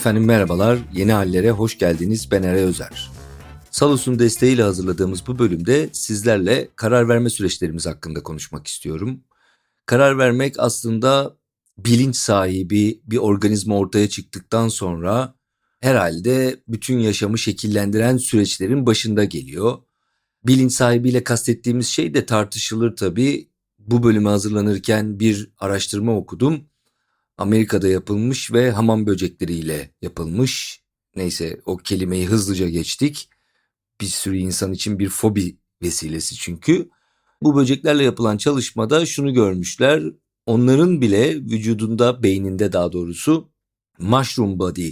Efendim merhabalar, yeni hallere hoş geldiniz. Ben Eray Özer. Salus'un desteğiyle hazırladığımız bu bölümde sizlerle karar verme süreçlerimiz hakkında konuşmak istiyorum. Karar vermek aslında bilinç sahibi bir organizma ortaya çıktıktan sonra herhalde bütün yaşamı şekillendiren süreçlerin başında geliyor. Bilinç sahibiyle kastettiğimiz şey de tartışılır tabii. Bu bölüme hazırlanırken bir araştırma okudum. Amerika'da yapılmış ve hamam böcekleriyle yapılmış. Neyse o kelimeyi hızlıca geçtik. Bir sürü insan için bir fobi vesilesi çünkü. Bu böceklerle yapılan çalışmada şunu görmüşler. Onların bile vücudunda, beyninde daha doğrusu mushroom body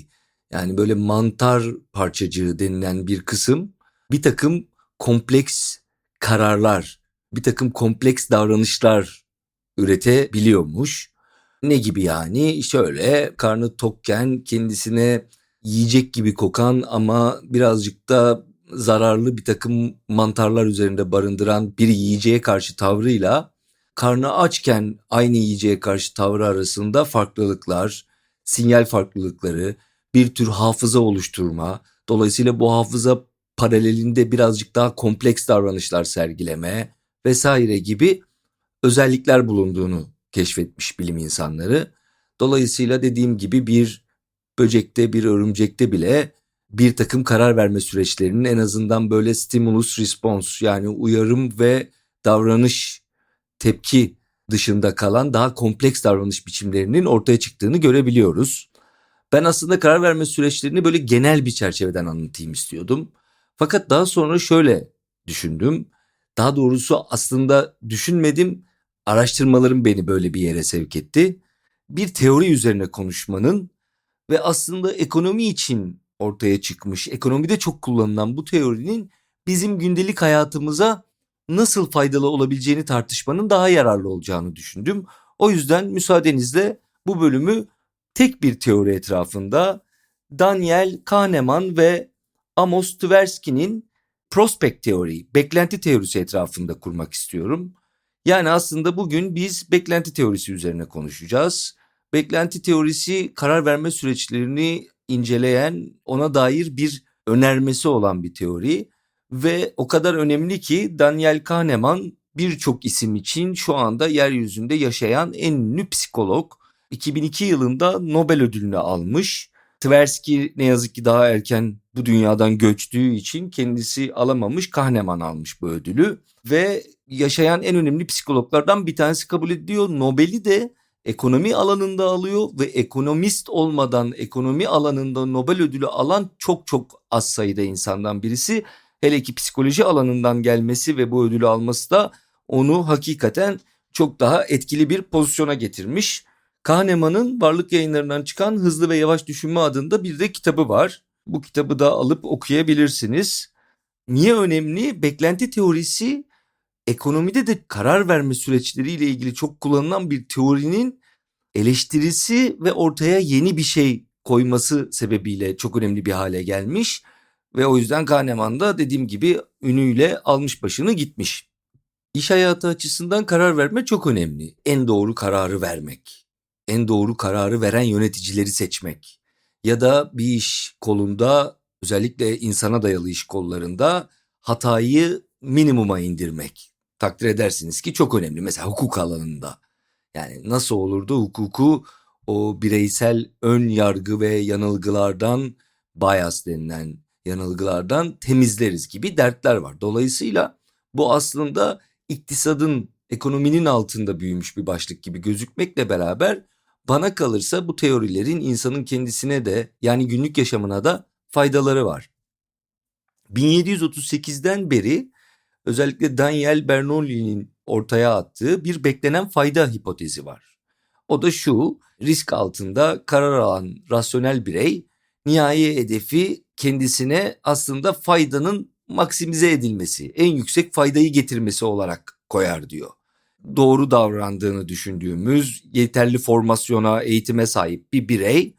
yani böyle mantar parçacığı denilen bir kısım bir takım kompleks kararlar, bir takım kompleks davranışlar üretebiliyormuş. Ne gibi yani? Şöyle karnı tokken kendisine yiyecek gibi kokan ama birazcık da zararlı bir takım mantarlar üzerinde barındıran bir yiyeceğe karşı tavrıyla karnı açken aynı yiyeceğe karşı tavrı arasında farklılıklar, sinyal farklılıkları, bir tür hafıza oluşturma, dolayısıyla bu hafıza paralelinde birazcık daha kompleks davranışlar sergileme vesaire gibi özellikler bulunduğunu keşfetmiş bilim insanları. Dolayısıyla dediğim gibi bir böcekte bir örümcekte bile bir takım karar verme süreçlerinin en azından böyle stimulus response yani uyarım ve davranış tepki dışında kalan daha kompleks davranış biçimlerinin ortaya çıktığını görebiliyoruz. Ben aslında karar verme süreçlerini böyle genel bir çerçeveden anlatayım istiyordum. Fakat daha sonra şöyle düşündüm. Daha doğrusu aslında düşünmedim araştırmalarım beni böyle bir yere sevk etti. Bir teori üzerine konuşmanın ve aslında ekonomi için ortaya çıkmış, ekonomide çok kullanılan bu teorinin bizim gündelik hayatımıza nasıl faydalı olabileceğini tartışmanın daha yararlı olacağını düşündüm. O yüzden müsaadenizle bu bölümü tek bir teori etrafında Daniel Kahneman ve Amos Tversky'nin prospect teori, beklenti teorisi etrafında kurmak istiyorum. Yani aslında bugün biz beklenti teorisi üzerine konuşacağız. Beklenti teorisi karar verme süreçlerini inceleyen, ona dair bir önermesi olan bir teori ve o kadar önemli ki Daniel Kahneman birçok isim için şu anda yeryüzünde yaşayan en ünlü psikolog. 2002 yılında Nobel ödülünü almış. Tversky ne yazık ki daha erken bu dünyadan göçtüğü için kendisi alamamış, Kahneman almış bu ödülü ve yaşayan en önemli psikologlardan bir tanesi kabul ediliyor. Nobel'i de ekonomi alanında alıyor ve ekonomist olmadan ekonomi alanında Nobel ödülü alan çok çok az sayıda insandan birisi. Hele ki psikoloji alanından gelmesi ve bu ödülü alması da onu hakikaten çok daha etkili bir pozisyona getirmiş. Kahneman'ın varlık yayınlarından çıkan Hızlı ve Yavaş Düşünme adında bir de kitabı var. Bu kitabı da alıp okuyabilirsiniz. Niye önemli? Beklenti teorisi ekonomide de karar verme süreçleriyle ilgili çok kullanılan bir teorinin eleştirisi ve ortaya yeni bir şey koyması sebebiyle çok önemli bir hale gelmiş ve o yüzden Kahneman da dediğim gibi ünüyle almış başını gitmiş. İş hayatı açısından karar verme çok önemli. En doğru kararı vermek, en doğru kararı veren yöneticileri seçmek ya da bir iş kolunda özellikle insana dayalı iş kollarında hatayı minimuma indirmek takdir edersiniz ki çok önemli. Mesela hukuk alanında. Yani nasıl olurdu hukuku o bireysel ön yargı ve yanılgılardan bias denilen yanılgılardan temizleriz gibi dertler var. Dolayısıyla bu aslında iktisadın ekonominin altında büyümüş bir başlık gibi gözükmekle beraber bana kalırsa bu teorilerin insanın kendisine de yani günlük yaşamına da faydaları var. 1738'den beri özellikle Daniel Bernoulli'nin ortaya attığı bir beklenen fayda hipotezi var. O da şu, risk altında karar alan rasyonel birey nihai hedefi kendisine aslında faydanın maksimize edilmesi, en yüksek faydayı getirmesi olarak koyar diyor. Doğru davrandığını düşündüğümüz, yeterli formasyona, eğitime sahip bir birey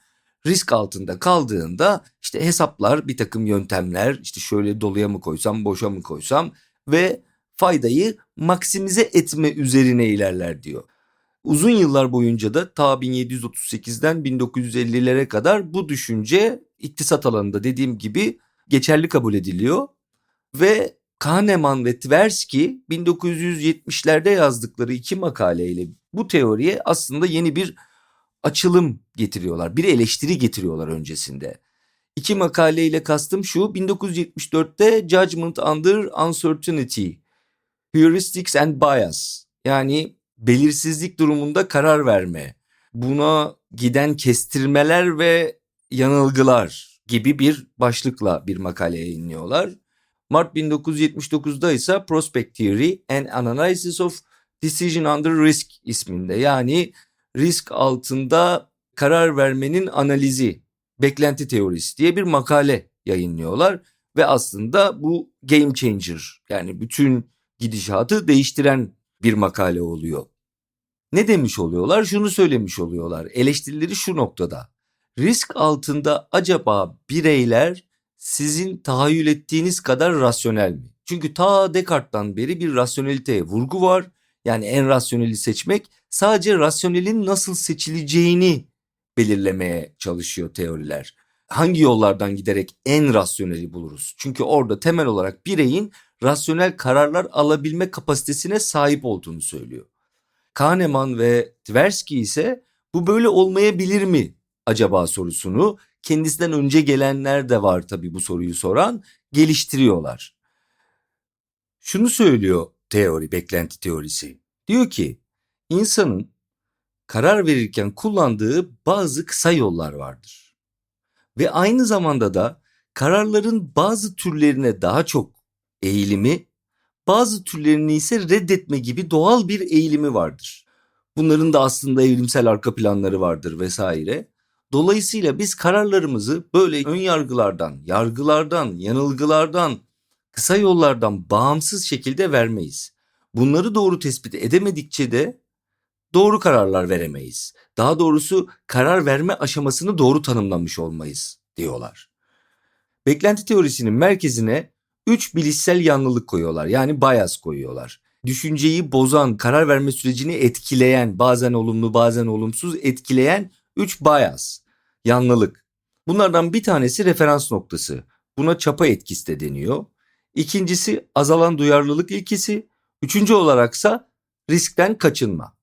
risk altında kaldığında işte hesaplar, bir takım yöntemler, işte şöyle doluya mı koysam, boşa mı koysam ve faydayı maksimize etme üzerine ilerler diyor. Uzun yıllar boyunca da ta 1738'den 1950'lere kadar bu düşünce iktisat alanında dediğim gibi geçerli kabul ediliyor. Ve Kahneman ve Tversky 1970'lerde yazdıkları iki makaleyle bu teoriye aslında yeni bir açılım getiriyorlar. Bir eleştiri getiriyorlar öncesinde. İki makaleyle kastım şu 1974'te Judgment Under Uncertainty, Heuristics and Bias yani belirsizlik durumunda karar verme, buna giden kestirmeler ve yanılgılar gibi bir başlıkla bir makale yayınlıyorlar. Mart 1979'da ise Prospect Theory and Analysis of Decision Under Risk isminde yani risk altında karar vermenin analizi, beklenti teorisi diye bir makale yayınlıyorlar ve aslında bu game changer yani bütün gidişatı değiştiren bir makale oluyor. Ne demiş oluyorlar? Şunu söylemiş oluyorlar. Eleştirileri şu noktada. Risk altında acaba bireyler sizin tahayyül ettiğiniz kadar rasyonel mi? Çünkü ta Descartes'tan beri bir rasyoneliteye vurgu var. Yani en rasyoneli seçmek sadece rasyonelin nasıl seçileceğini belirlemeye çalışıyor teoriler. Hangi yollardan giderek en rasyoneli buluruz? Çünkü orada temel olarak bireyin rasyonel kararlar alabilme kapasitesine sahip olduğunu söylüyor. Kahneman ve Tversky ise bu böyle olmayabilir mi acaba sorusunu kendisinden önce gelenler de var tabii bu soruyu soran geliştiriyorlar. Şunu söylüyor teori, beklenti teorisi. Diyor ki insanın karar verirken kullandığı bazı kısa yollar vardır. Ve aynı zamanda da kararların bazı türlerine daha çok eğilimi, bazı türlerini ise reddetme gibi doğal bir eğilimi vardır. Bunların da aslında evrimsel arka planları vardır vesaire. Dolayısıyla biz kararlarımızı böyle ön yargılardan, yargılardan, yanılgılardan, kısa yollardan bağımsız şekilde vermeyiz. Bunları doğru tespit edemedikçe de doğru kararlar veremeyiz. Daha doğrusu karar verme aşamasını doğru tanımlamış olmayız diyorlar. Beklenti teorisinin merkezine 3 bilişsel yanlılık koyuyorlar. Yani bias koyuyorlar. Düşünceyi bozan, karar verme sürecini etkileyen, bazen olumlu bazen olumsuz etkileyen 3 bias, yanlılık. Bunlardan bir tanesi referans noktası. Buna çapa etkisi de deniyor. İkincisi azalan duyarlılık ilkesi. Üçüncü olaraksa riskten kaçınma.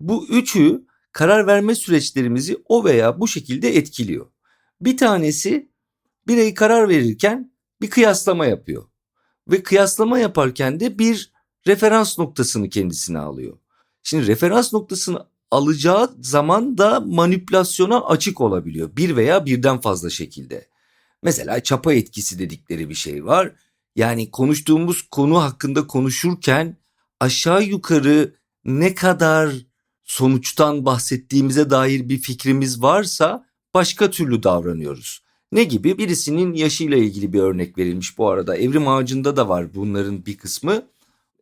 Bu üçü karar verme süreçlerimizi o veya bu şekilde etkiliyor. Bir tanesi birey karar verirken bir kıyaslama yapıyor. Ve kıyaslama yaparken de bir referans noktasını kendisine alıyor. Şimdi referans noktasını alacağı zaman da manipülasyona açık olabiliyor. Bir veya birden fazla şekilde. Mesela çapa etkisi dedikleri bir şey var. Yani konuştuğumuz konu hakkında konuşurken aşağı yukarı ne kadar sonuçtan bahsettiğimize dair bir fikrimiz varsa başka türlü davranıyoruz. Ne gibi? Birisinin yaşıyla ilgili bir örnek verilmiş bu arada. Evrim ağacında da var bunların bir kısmı.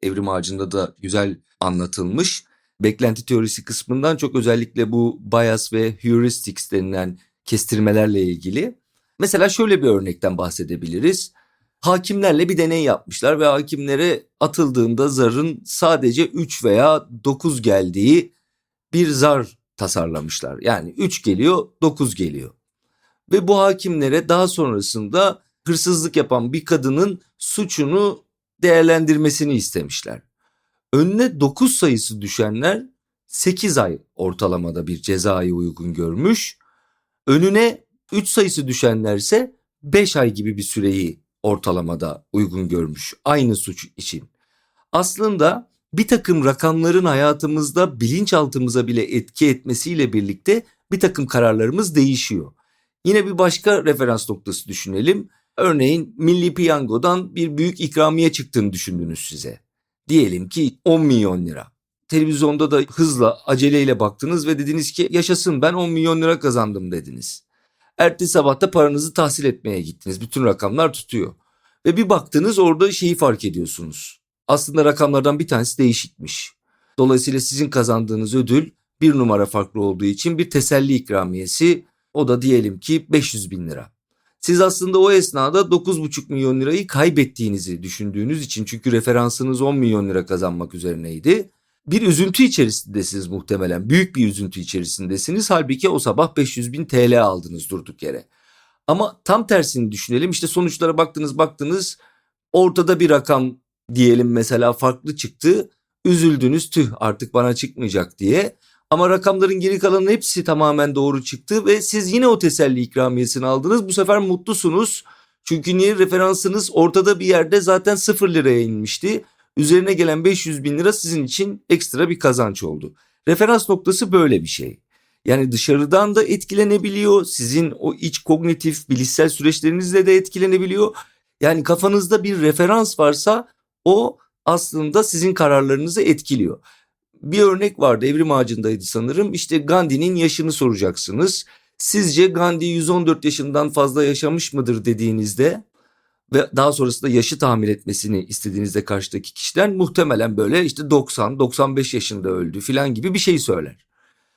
Evrim ağacında da güzel anlatılmış. Beklenti teorisi kısmından çok özellikle bu bias ve heuristics denilen kestirmelerle ilgili. Mesela şöyle bir örnekten bahsedebiliriz. Hakimlerle bir deney yapmışlar ve hakimlere atıldığında zarın sadece 3 veya 9 geldiği bir zar tasarlamışlar. Yani 3 geliyor 9 geliyor. Ve bu hakimlere daha sonrasında hırsızlık yapan bir kadının suçunu değerlendirmesini istemişler. Önüne 9 sayısı düşenler 8 ay ortalamada bir cezayı uygun görmüş. Önüne 3 sayısı düşenler ise 5 ay gibi bir süreyi ortalamada uygun görmüş aynı suç için. Aslında bir takım rakamların hayatımızda bilinçaltımıza bile etki etmesiyle birlikte bir takım kararlarımız değişiyor. Yine bir başka referans noktası düşünelim. Örneğin Milli Piyango'dan bir büyük ikramiye çıktığını düşündünüz size. Diyelim ki 10 milyon lira. Televizyonda da hızla aceleyle baktınız ve dediniz ki yaşasın ben 10 milyon lira kazandım dediniz. Ertesi sabahta paranızı tahsil etmeye gittiniz. Bütün rakamlar tutuyor. Ve bir baktınız orada şeyi fark ediyorsunuz. Aslında rakamlardan bir tanesi değişikmiş. Dolayısıyla sizin kazandığınız ödül bir numara farklı olduğu için bir teselli ikramiyesi o da diyelim ki 500 bin lira. Siz aslında o esnada 9,5 milyon lirayı kaybettiğinizi düşündüğünüz için çünkü referansınız 10 milyon lira kazanmak üzerineydi. bir üzüntü içerisindesiniz muhtemelen. Büyük bir üzüntü içerisindesiniz. Halbuki o sabah 500 bin TL aldınız durduk yere. Ama tam tersini düşünelim. İşte sonuçlara baktınız baktınız ortada bir rakam diyelim mesela farklı çıktı. Üzüldünüz tüh artık bana çıkmayacak diye. Ama rakamların geri kalanının hepsi tamamen doğru çıktı ve siz yine o teselli ikramiyesini aldınız. Bu sefer mutlusunuz. Çünkü niye referansınız ortada bir yerde zaten 0 liraya inmişti. Üzerine gelen 500 bin lira sizin için ekstra bir kazanç oldu. Referans noktası böyle bir şey. Yani dışarıdan da etkilenebiliyor. Sizin o iç kognitif bilişsel süreçlerinizle de etkilenebiliyor. Yani kafanızda bir referans varsa o aslında sizin kararlarınızı etkiliyor. Bir örnek vardı evrim ağacındaydı sanırım. İşte Gandhi'nin yaşını soracaksınız. Sizce Gandhi 114 yaşından fazla yaşamış mıdır dediğinizde ve daha sonrasında yaşı tahmin etmesini istediğinizde karşıdaki kişiden muhtemelen böyle işte 90-95 yaşında öldü filan gibi bir şey söyler.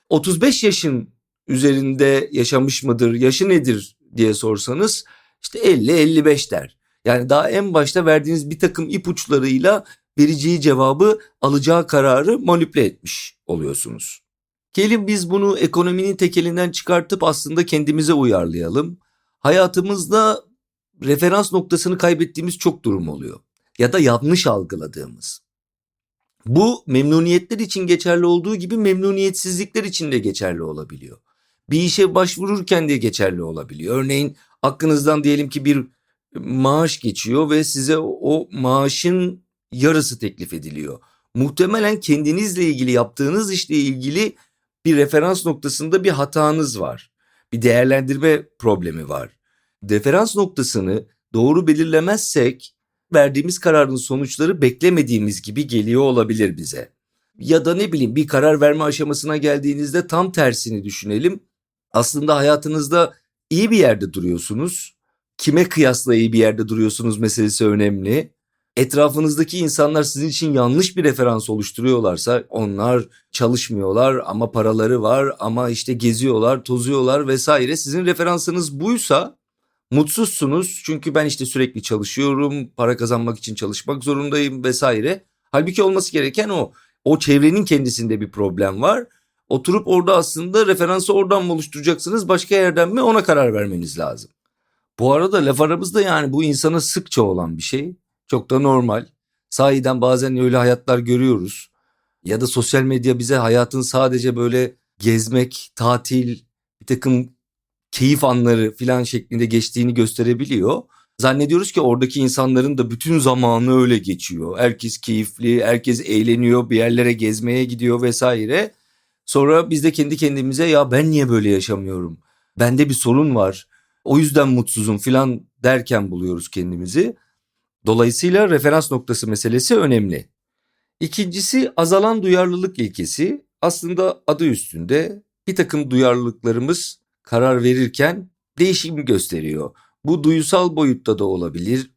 35 yaşın üzerinde yaşamış mıdır, yaşı nedir diye sorsanız işte 50-55 der. Yani daha en başta verdiğiniz bir takım ipuçlarıyla vereceği cevabı alacağı kararı manipüle etmiş oluyorsunuz. Gelin biz bunu ekonominin tekelinden çıkartıp aslında kendimize uyarlayalım. Hayatımızda referans noktasını kaybettiğimiz çok durum oluyor. Ya da yanlış algıladığımız. Bu memnuniyetler için geçerli olduğu gibi memnuniyetsizlikler için de geçerli olabiliyor. Bir işe başvururken de geçerli olabiliyor. Örneğin aklınızdan diyelim ki bir maaş geçiyor ve size o maaşın yarısı teklif ediliyor. Muhtemelen kendinizle ilgili yaptığınız işle ilgili bir referans noktasında bir hatanız var. Bir değerlendirme problemi var. Referans noktasını doğru belirlemezsek verdiğimiz kararın sonuçları beklemediğimiz gibi geliyor olabilir bize. Ya da ne bileyim bir karar verme aşamasına geldiğinizde tam tersini düşünelim. Aslında hayatınızda iyi bir yerde duruyorsunuz. Kime kıyasla iyi bir yerde duruyorsunuz meselesi önemli. Etrafınızdaki insanlar sizin için yanlış bir referans oluşturuyorlarsa onlar çalışmıyorlar ama paraları var ama işte geziyorlar, tozuyorlar vesaire. Sizin referansınız buysa mutsuzsunuz çünkü ben işte sürekli çalışıyorum, para kazanmak için çalışmak zorundayım vesaire. Halbuki olması gereken o. O çevrenin kendisinde bir problem var. Oturup orada aslında referansı oradan mı oluşturacaksınız başka yerden mi ona karar vermeniz lazım. Bu arada laf aramızda yani bu insana sıkça olan bir şey. Çok da normal. Sahiden bazen öyle hayatlar görüyoruz. Ya da sosyal medya bize hayatın sadece böyle gezmek, tatil, bir takım keyif anları filan şeklinde geçtiğini gösterebiliyor. Zannediyoruz ki oradaki insanların da bütün zamanı öyle geçiyor. Herkes keyifli, herkes eğleniyor, bir yerlere gezmeye gidiyor vesaire. Sonra biz de kendi kendimize ya ben niye böyle yaşamıyorum? Bende bir sorun var. O yüzden mutsuzum filan derken buluyoruz kendimizi. Dolayısıyla referans noktası meselesi önemli. İkincisi azalan duyarlılık ilkesi. Aslında adı üstünde bir takım duyarlılıklarımız karar verirken değişim gösteriyor. Bu duysal boyutta da olabilir.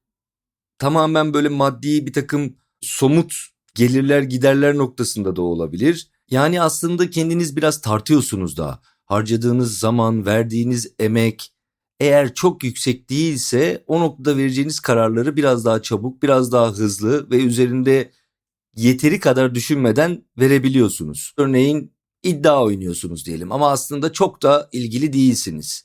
Tamamen böyle maddi bir takım somut gelirler giderler noktasında da olabilir. Yani aslında kendiniz biraz tartıyorsunuz da harcadığınız zaman, verdiğiniz emek eğer çok yüksek değilse o noktada vereceğiniz kararları biraz daha çabuk, biraz daha hızlı ve üzerinde yeteri kadar düşünmeden verebiliyorsunuz. Örneğin iddia oynuyorsunuz diyelim ama aslında çok da ilgili değilsiniz.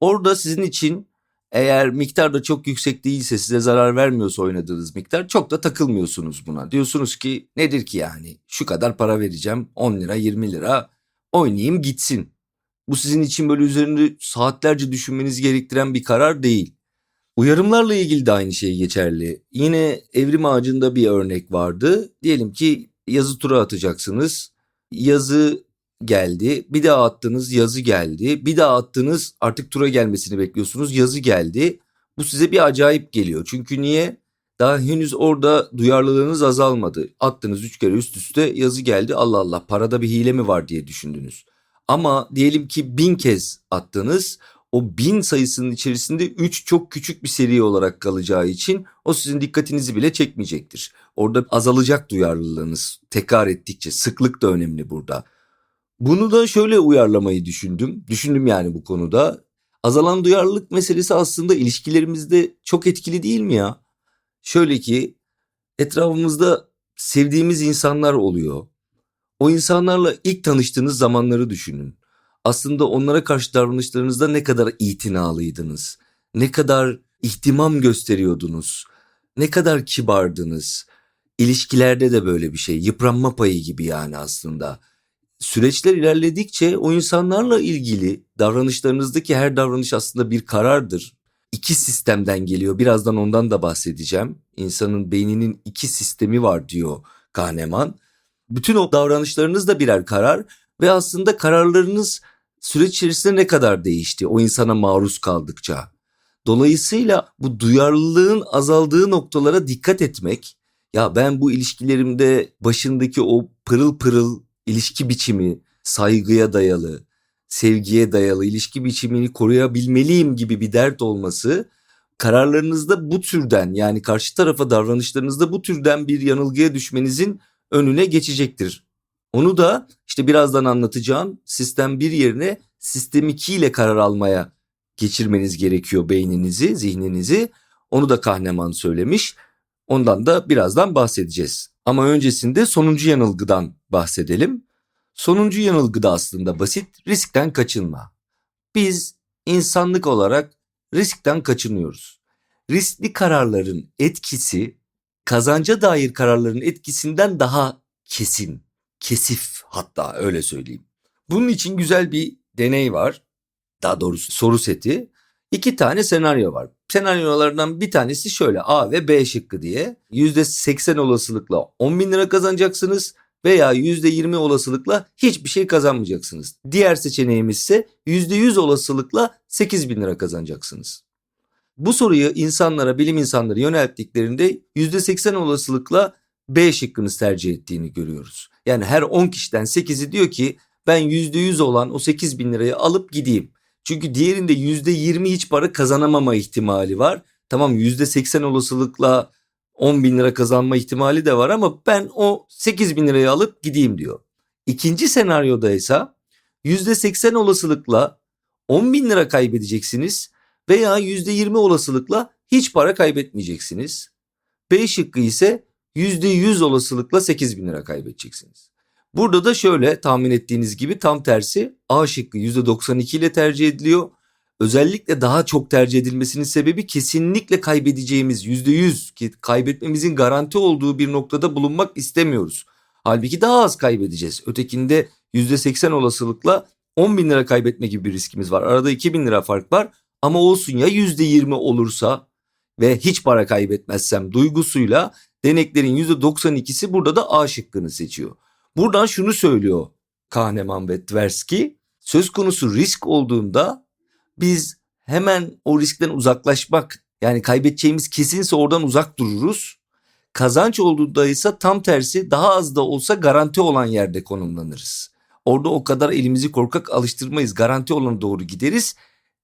Orada sizin için eğer miktar da çok yüksek değilse size zarar vermiyorsa oynadığınız miktar çok da takılmıyorsunuz buna. Diyorsunuz ki nedir ki yani şu kadar para vereceğim 10 lira 20 lira oynayayım gitsin. Bu sizin için böyle üzerinde saatlerce düşünmenizi gerektiren bir karar değil. Uyarımlarla ilgili de aynı şey geçerli. Yine evrim ağacında bir örnek vardı. Diyelim ki yazı tura atacaksınız. Yazı geldi. Bir daha attınız yazı geldi. Bir daha attınız artık tura gelmesini bekliyorsunuz. Yazı geldi. Bu size bir acayip geliyor. Çünkü niye? Daha henüz orada duyarlılığınız azalmadı. Attınız üç kere üst üste yazı geldi. Allah Allah parada bir hile mi var diye düşündünüz. Ama diyelim ki bin kez attınız. O bin sayısının içerisinde üç çok küçük bir seri olarak kalacağı için o sizin dikkatinizi bile çekmeyecektir. Orada azalacak duyarlılığınız tekrar ettikçe sıklık da önemli burada. Bunu da şöyle uyarlamayı düşündüm. Düşündüm yani bu konuda. Azalan duyarlılık meselesi aslında ilişkilerimizde çok etkili değil mi ya? Şöyle ki etrafımızda sevdiğimiz insanlar oluyor. O insanlarla ilk tanıştığınız zamanları düşünün. Aslında onlara karşı davranışlarınızda ne kadar itinalıydınız? Ne kadar ihtimam gösteriyordunuz? Ne kadar kibardınız? İlişkilerde de böyle bir şey. Yıpranma payı gibi yani aslında. Süreçler ilerledikçe o insanlarla ilgili davranışlarınızdaki her davranış aslında bir karardır. İki sistemden geliyor. Birazdan ondan da bahsedeceğim. İnsanın beyninin iki sistemi var diyor Kahneman. Bütün o davranışlarınız da birer karar ve aslında kararlarınız süreç içerisinde ne kadar değişti o insana maruz kaldıkça. Dolayısıyla bu duyarlılığın azaldığı noktalara dikkat etmek, ya ben bu ilişkilerimde başındaki o pırıl pırıl ilişki biçimi, saygıya dayalı, sevgiye dayalı ilişki biçimini koruyabilmeliyim gibi bir dert olması kararlarınızda bu türden yani karşı tarafa davranışlarınızda bu türden bir yanılgıya düşmenizin önüne geçecektir. Onu da işte birazdan anlatacağım sistem 1 yerine sistem 2 ile karar almaya geçirmeniz gerekiyor beyninizi, zihninizi. Onu da Kahneman söylemiş. Ondan da birazdan bahsedeceğiz. Ama öncesinde sonuncu yanılgıdan bahsedelim. Sonuncu yanılgı da aslında basit, riskten kaçınma. Biz insanlık olarak riskten kaçınıyoruz. Riskli kararların etkisi kazanca dair kararların etkisinden daha kesin, kesif hatta öyle söyleyeyim. Bunun için güzel bir deney var. Daha doğrusu soru seti. İki tane senaryo var. Senaryolardan bir tanesi şöyle A ve B şıkkı diye. %80 olasılıkla 10 bin lira kazanacaksınız veya %20 olasılıkla hiçbir şey kazanmayacaksınız. Diğer seçeneğimiz ise %100 olasılıkla 8 bin lira kazanacaksınız. Bu soruyu insanlara, bilim insanları yönelttiklerinde %80 olasılıkla B şıkkını tercih ettiğini görüyoruz. Yani her 10 kişiden 8'i diyor ki ben %100 olan o 8 bin lirayı alıp gideyim. Çünkü diğerinde %20 hiç para kazanamama ihtimali var. Tamam %80 olasılıkla 10 bin lira kazanma ihtimali de var ama ben o 8 bin lirayı alıp gideyim diyor. İkinci senaryoda ise %80 olasılıkla 10 bin lira kaybedeceksiniz veya %20 olasılıkla hiç para kaybetmeyeceksiniz. B şıkkı ise %100 olasılıkla 8 bin lira kaybedeceksiniz. Burada da şöyle tahmin ettiğiniz gibi tam tersi A şıkkı %92 ile tercih ediliyor. Özellikle daha çok tercih edilmesinin sebebi kesinlikle kaybedeceğimiz %100 ki kaybetmemizin garanti olduğu bir noktada bulunmak istemiyoruz. Halbuki daha az kaybedeceğiz. Ötekinde %80 olasılıkla 10 bin lira kaybetme gibi bir riskimiz var. Arada 2 bin lira fark var ama olsun ya %20 olursa ve hiç para kaybetmezsem duygusuyla deneklerin %92'si burada da A şıkkını seçiyor. Buradan şunu söylüyor Kahneman ve Tversky. Söz konusu risk olduğunda biz hemen o riskten uzaklaşmak yani kaybedeceğimiz kesinse oradan uzak dururuz. Kazanç olduğunda ise tam tersi daha az da olsa garanti olan yerde konumlanırız. Orada o kadar elimizi korkak alıştırmayız. Garanti olana doğru gideriz.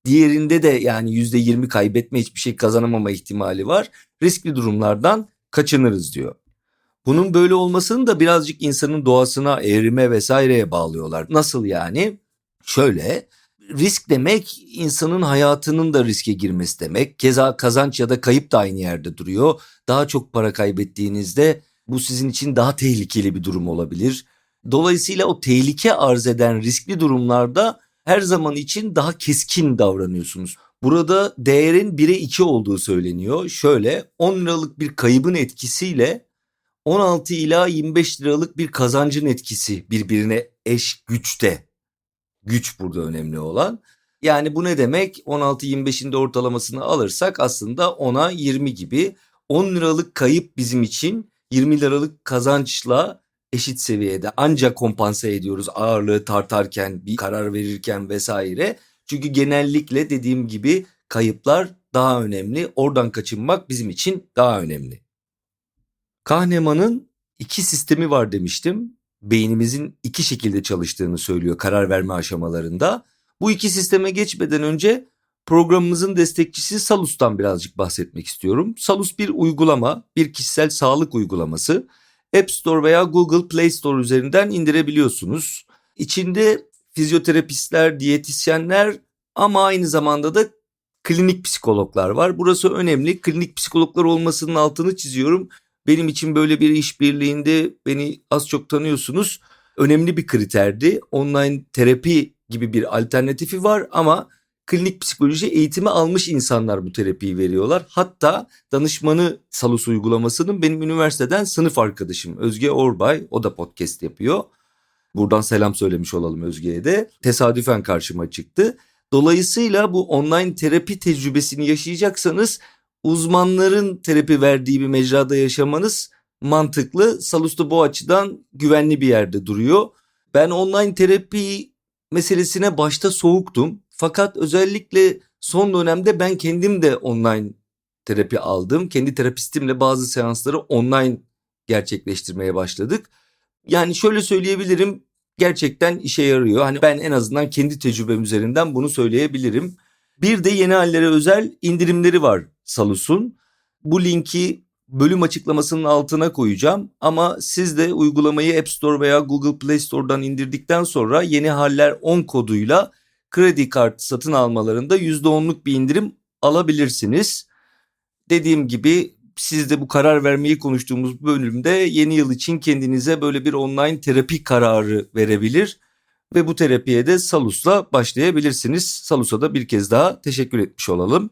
Diğerinde de yani %20 kaybetme hiçbir şey kazanamama ihtimali var. Riskli durumlardan kaçınırız diyor. Bunun böyle olmasını da birazcık insanın doğasına, eğrime vesaireye bağlıyorlar. Nasıl yani? Şöyle risk demek insanın hayatının da riske girmesi demek. Keza kazanç ya da kayıp da aynı yerde duruyor. Daha çok para kaybettiğinizde bu sizin için daha tehlikeli bir durum olabilir. Dolayısıyla o tehlike arz eden riskli durumlarda her zaman için daha keskin davranıyorsunuz. Burada değerin 1'e 2 olduğu söyleniyor. Şöyle 10 liralık bir kaybın etkisiyle 16 ila 25 liralık bir kazancın etkisi birbirine eş güçte. Güç burada önemli olan. Yani bu ne demek? 16-25'in de ortalamasını alırsak aslında 10'a 20 gibi 10 liralık kayıp bizim için 20 liralık kazançla eşit seviyede ancak kompanse ediyoruz ağırlığı tartarken bir karar verirken vesaire. Çünkü genellikle dediğim gibi kayıplar daha önemli. Oradan kaçınmak bizim için daha önemli. Kahneman'ın iki sistemi var demiştim. Beynimizin iki şekilde çalıştığını söylüyor karar verme aşamalarında. Bu iki sisteme geçmeden önce programımızın destekçisi Salus'tan birazcık bahsetmek istiyorum. Salus bir uygulama, bir kişisel sağlık uygulaması. App Store veya Google Play Store üzerinden indirebiliyorsunuz. İçinde fizyoterapistler, diyetisyenler ama aynı zamanda da klinik psikologlar var. Burası önemli. Klinik psikologlar olmasının altını çiziyorum. Benim için böyle bir işbirliğinde beni az çok tanıyorsunuz. önemli bir kriterdi. Online terapi gibi bir alternatifi var ama klinik psikoloji eğitimi almış insanlar bu terapiyi veriyorlar. Hatta danışmanı Salus uygulamasının benim üniversiteden sınıf arkadaşım Özge Orbay o da podcast yapıyor. Buradan selam söylemiş olalım Özge'ye de. Tesadüfen karşıma çıktı. Dolayısıyla bu online terapi tecrübesini yaşayacaksanız uzmanların terapi verdiği bir mecrada yaşamanız mantıklı. Salus da bu açıdan güvenli bir yerde duruyor. Ben online terapi meselesine başta soğuktum. Fakat özellikle son dönemde ben kendim de online terapi aldım. Kendi terapistimle bazı seansları online gerçekleştirmeye başladık. Yani şöyle söyleyebilirim gerçekten işe yarıyor. Hani ben en azından kendi tecrübem üzerinden bunu söyleyebilirim. Bir de yeni hallere özel indirimleri var Salus'un. Bu linki bölüm açıklamasının altına koyacağım ama siz de uygulamayı App Store veya Google Play Store'dan indirdikten sonra yeni haller 10 koduyla kredi kartı satın almalarında %10'luk bir indirim alabilirsiniz. Dediğim gibi siz de bu karar vermeyi konuştuğumuz bölümde yeni yıl için kendinize böyle bir online terapi kararı verebilir ve bu terapiye de Salus'la başlayabilirsiniz. Salus'a da bir kez daha teşekkür etmiş olalım.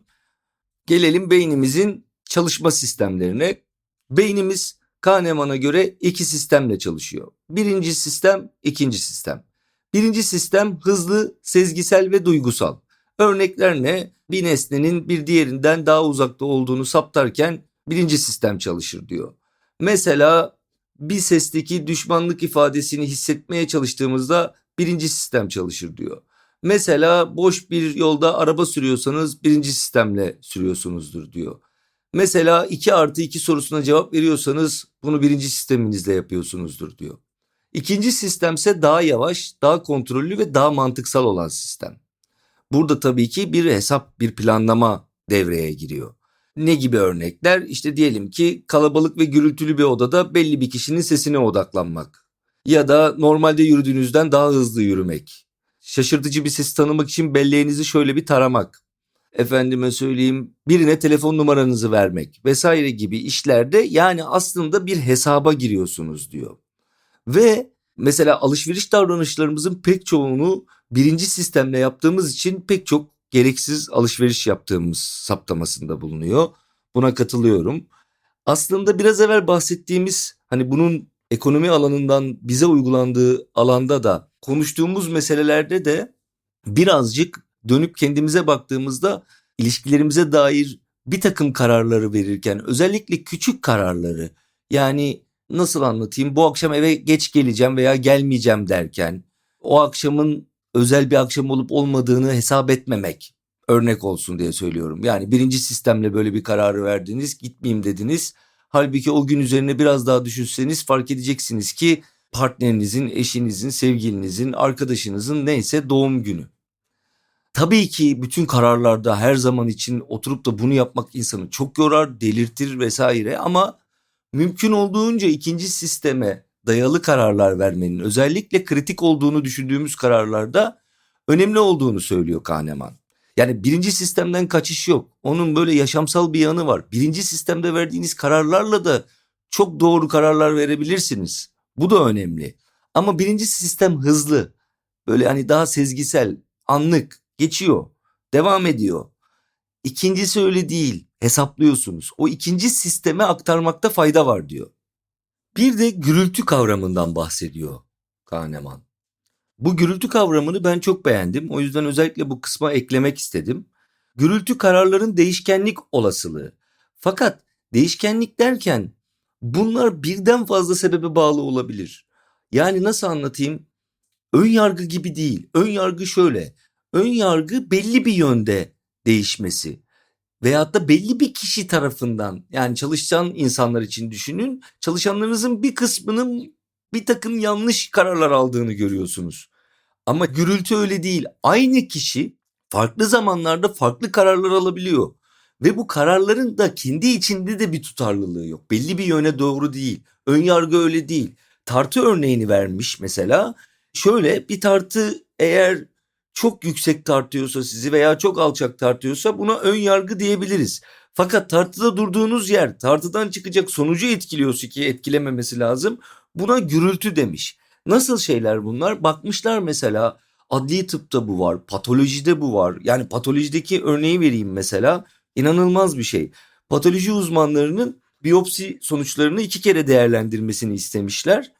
Gelelim beynimizin çalışma sistemlerine. Beynimiz Kahneman'a göre iki sistemle çalışıyor. Birinci sistem, ikinci sistem. Birinci sistem hızlı, sezgisel ve duygusal. Örnekler ne? Bir nesnenin bir diğerinden daha uzakta olduğunu saptarken birinci sistem çalışır diyor. Mesela bir sesteki düşmanlık ifadesini hissetmeye çalıştığımızda birinci sistem çalışır diyor. Mesela boş bir yolda araba sürüyorsanız birinci sistemle sürüyorsunuzdur diyor. Mesela 2 artı 2 sorusuna cevap veriyorsanız bunu birinci sisteminizle yapıyorsunuzdur diyor. İkinci sistemse daha yavaş, daha kontrollü ve daha mantıksal olan sistem. Burada tabii ki bir hesap, bir planlama devreye giriyor. Ne gibi örnekler? İşte diyelim ki kalabalık ve gürültülü bir odada belli bir kişinin sesine odaklanmak. Ya da normalde yürüdüğünüzden daha hızlı yürümek. Şaşırtıcı bir ses tanımak için belleğinizi şöyle bir taramak. Efendime söyleyeyim birine telefon numaranızı vermek vesaire gibi işlerde yani aslında bir hesaba giriyorsunuz diyor. Ve mesela alışveriş davranışlarımızın pek çoğunu birinci sistemle yaptığımız için pek çok gereksiz alışveriş yaptığımız saptamasında bulunuyor. Buna katılıyorum. Aslında biraz evvel bahsettiğimiz hani bunun ekonomi alanından bize uygulandığı alanda da konuştuğumuz meselelerde de birazcık dönüp kendimize baktığımızda ilişkilerimize dair bir takım kararları verirken özellikle küçük kararları yani nasıl anlatayım bu akşam eve geç geleceğim veya gelmeyeceğim derken o akşamın özel bir akşam olup olmadığını hesap etmemek örnek olsun diye söylüyorum. Yani birinci sistemle böyle bir kararı verdiniz gitmeyeyim dediniz. Halbuki o gün üzerine biraz daha düşünseniz fark edeceksiniz ki partnerinizin, eşinizin, sevgilinizin, arkadaşınızın neyse doğum günü. Tabii ki bütün kararlarda her zaman için oturup da bunu yapmak insanı çok yorar, delirtir vesaire ama mümkün olduğunca ikinci sisteme dayalı kararlar vermenin özellikle kritik olduğunu düşündüğümüz kararlarda önemli olduğunu söylüyor Kahneman. Yani birinci sistemden kaçış yok. Onun böyle yaşamsal bir yanı var. Birinci sistemde verdiğiniz kararlarla da çok doğru kararlar verebilirsiniz. Bu da önemli. Ama birinci sistem hızlı. Böyle hani daha sezgisel, anlık, geçiyor, devam ediyor. İkincisi öyle değil. Hesaplıyorsunuz. O ikinci sisteme aktarmakta fayda var diyor. Bir de gürültü kavramından bahsediyor Kahneman. Bu gürültü kavramını ben çok beğendim. O yüzden özellikle bu kısma eklemek istedim. Gürültü kararların değişkenlik olasılığı. Fakat değişkenlik derken bunlar birden fazla sebebe bağlı olabilir. Yani nasıl anlatayım? Ön yargı gibi değil. Ön yargı şöyle. Ön yargı belli bir yönde değişmesi veyahut da belli bir kişi tarafından yani çalışan insanlar için düşünün çalışanlarınızın bir kısmının bir takım yanlış kararlar aldığını görüyorsunuz. Ama gürültü öyle değil. Aynı kişi farklı zamanlarda farklı kararlar alabiliyor. Ve bu kararların da kendi içinde de bir tutarlılığı yok. Belli bir yöne doğru değil. Ön yargı öyle değil. Tartı örneğini vermiş mesela. Şöyle bir tartı eğer çok yüksek tartıyorsa sizi veya çok alçak tartıyorsa buna ön yargı diyebiliriz. Fakat tartıda durduğunuz yer tartıdan çıkacak sonucu etkiliyorsa ki etkilememesi lazım buna gürültü demiş. Nasıl şeyler bunlar? Bakmışlar mesela adli tıpta bu var, patolojide bu var. Yani patolojideki örneği vereyim mesela. İnanılmaz bir şey. Patoloji uzmanlarının biyopsi sonuçlarını iki kere değerlendirmesini istemişler.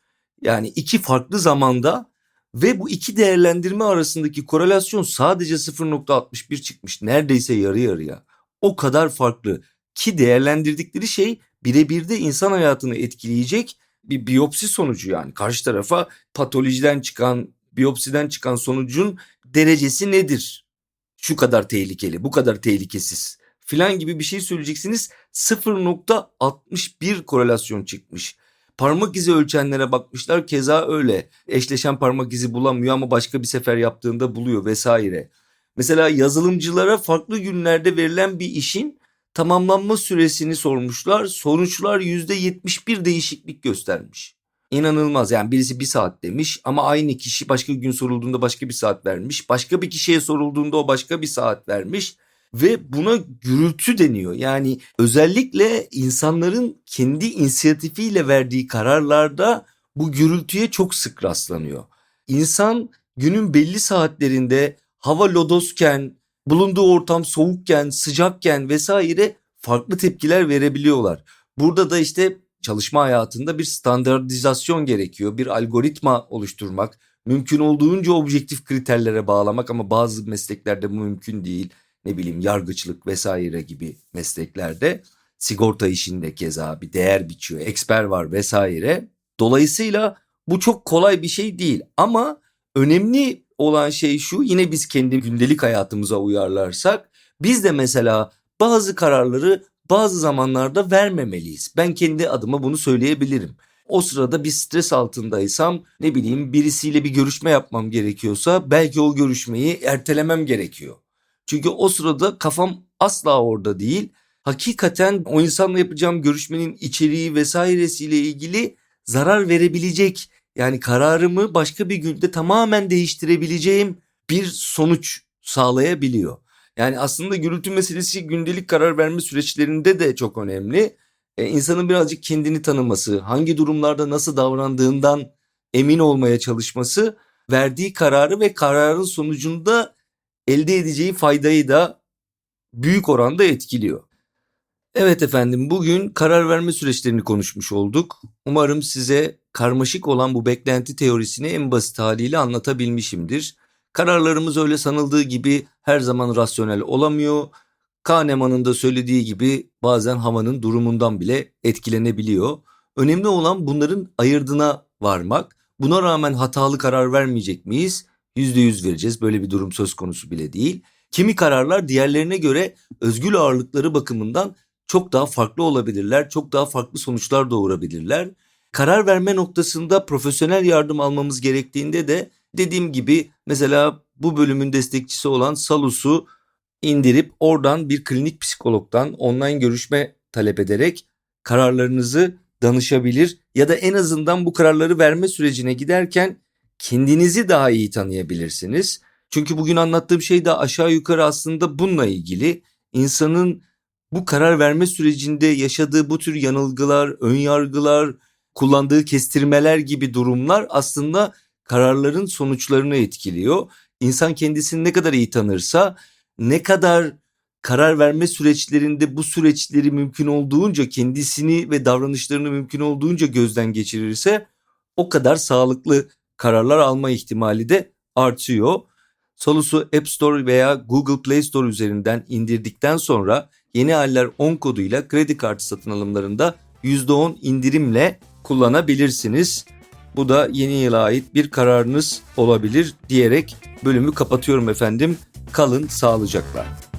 Yani iki farklı zamanda ve bu iki değerlendirme arasındaki korelasyon sadece 0.61 çıkmış. Neredeyse yarı yarıya. O kadar farklı ki değerlendirdikleri şey birebir de insan hayatını etkileyecek bir biyopsi sonucu yani. Karşı tarafa patolojiden çıkan, biyopsiden çıkan sonucun derecesi nedir? Şu kadar tehlikeli, bu kadar tehlikesiz filan gibi bir şey söyleyeceksiniz. 0.61 korelasyon çıkmış. Parmak izi ölçenlere bakmışlar keza öyle. Eşleşen parmak izi bulamıyor ama başka bir sefer yaptığında buluyor vesaire. Mesela yazılımcılara farklı günlerde verilen bir işin tamamlanma süresini sormuşlar. Sonuçlar %71 değişiklik göstermiş. İnanılmaz yani birisi bir saat demiş ama aynı kişi başka gün sorulduğunda başka bir saat vermiş. Başka bir kişiye sorulduğunda o başka bir saat vermiş ve buna gürültü deniyor. Yani özellikle insanların kendi inisiyatifiyle verdiği kararlarda bu gürültüye çok sık rastlanıyor. İnsan günün belli saatlerinde hava lodosken, bulunduğu ortam soğukken, sıcakken vesaire farklı tepkiler verebiliyorlar. Burada da işte çalışma hayatında bir standartizasyon gerekiyor. Bir algoritma oluşturmak, mümkün olduğunca objektif kriterlere bağlamak ama bazı mesleklerde bu mümkün değil ne bileyim yargıçlık vesaire gibi mesleklerde sigorta işinde keza bir değer biçiyor, eksper var vesaire. Dolayısıyla bu çok kolay bir şey değil ama önemli olan şey şu yine biz kendi gündelik hayatımıza uyarlarsak biz de mesela bazı kararları bazı zamanlarda vermemeliyiz. Ben kendi adıma bunu söyleyebilirim. O sırada bir stres altındaysam ne bileyim birisiyle bir görüşme yapmam gerekiyorsa belki o görüşmeyi ertelemem gerekiyor. Çünkü o sırada kafam asla orada değil. Hakikaten o insanla yapacağım görüşmenin içeriği vesairesiyle ilgili zarar verebilecek yani kararımı başka bir günde tamamen değiştirebileceğim bir sonuç sağlayabiliyor. Yani aslında gürültü meselesi gündelik karar verme süreçlerinde de çok önemli. Ee, insanın birazcık kendini tanıması, hangi durumlarda nasıl davrandığından emin olmaya çalışması, verdiği kararı ve kararın sonucunda elde edeceği faydayı da büyük oranda etkiliyor. Evet efendim bugün karar verme süreçlerini konuşmuş olduk. Umarım size karmaşık olan bu beklenti teorisini en basit haliyle anlatabilmişimdir. Kararlarımız öyle sanıldığı gibi her zaman rasyonel olamıyor. Kahneman'ın da söylediği gibi bazen havanın durumundan bile etkilenebiliyor. Önemli olan bunların ayırdına varmak. Buna rağmen hatalı karar vermeyecek miyiz? %100 vereceğiz. Böyle bir durum söz konusu bile değil. Kimi kararlar diğerlerine göre özgül ağırlıkları bakımından çok daha farklı olabilirler. Çok daha farklı sonuçlar doğurabilirler. Karar verme noktasında profesyonel yardım almamız gerektiğinde de dediğim gibi mesela bu bölümün destekçisi olan Salus'u indirip oradan bir klinik psikologdan online görüşme talep ederek kararlarınızı danışabilir ya da en azından bu kararları verme sürecine giderken kendinizi daha iyi tanıyabilirsiniz. Çünkü bugün anlattığım şey de aşağı yukarı aslında bununla ilgili. İnsanın bu karar verme sürecinde yaşadığı bu tür yanılgılar, ön yargılar, kullandığı kestirmeler gibi durumlar aslında kararların sonuçlarını etkiliyor. İnsan kendisini ne kadar iyi tanırsa, ne kadar karar verme süreçlerinde bu süreçleri mümkün olduğunca kendisini ve davranışlarını mümkün olduğunca gözden geçirirse o kadar sağlıklı kararlar alma ihtimali de artıyor. Solus'u App Store veya Google Play Store üzerinden indirdikten sonra yeni haller 10 koduyla kredi kartı satın alımlarında %10 indirimle kullanabilirsiniz. Bu da yeni yıla ait bir kararınız olabilir diyerek bölümü kapatıyorum efendim. Kalın sağlıcakla.